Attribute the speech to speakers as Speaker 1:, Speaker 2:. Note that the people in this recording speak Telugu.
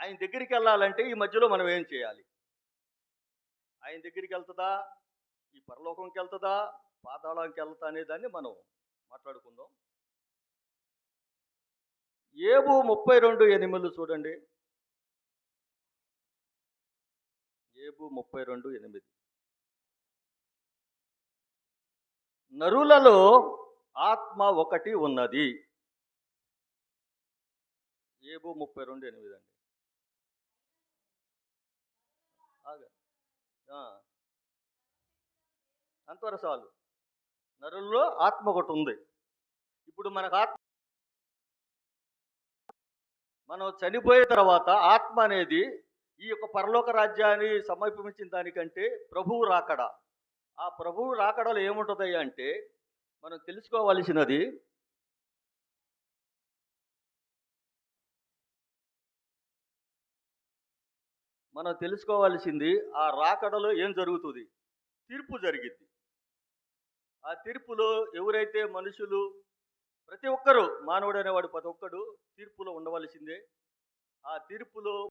Speaker 1: ఆయన దగ్గరికి వెళ్ళాలంటే ఈ మధ్యలో మనం ఏం చేయాలి? ఆయన దగ్గరికి వెళ్తుందా? ఈ పరలోకంకి వెళ్తుందా? పాతాళంకి వెళ్తా అనే దాన్ని మనం మాట్లాడుకుందాం. ఏబు ముప్పై రెండు ఎనిమిది చూడండి. ఏబు ముప్పై రెండు ఎనిమిది. నరులలో ఆత్మ ఒకటి ఉన్నది. ఏబు ముప్పై రెండు ఎనిమిది అండి. ఆగ- అంతవరకు చాలు నరుల్లో ఆత్మ ఒకటి ఉంది. ఇప్పుడు మనకు ఆత్మ మనం చనిపోయే తర్వాత ఆత్మ అనేది ఈ యొక్క పరలోక రాజ్యాన్ని సమీపించిన దానికంటే ప్రభువు రాకడ. ఆ ప్రభువు రాకడలో ఏముంటుంది అంటే మనం తెలుసుకోవలసినది మనం తెలుసుకోవాల్సింది ఆ రాకడలో ఏం జరుగుతుంది? తీర్పు జరిగింది ఆ తీర్పులో ఎవరైతే మనుషులు ప్రతి ఒక్కరూ మానవుడు అనేవాడు ప్రతి ఒక్కడు తీర్పులో ఉండవలసిందే. ఆ తీర్పులో